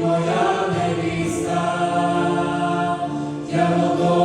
моя невіста, я готова.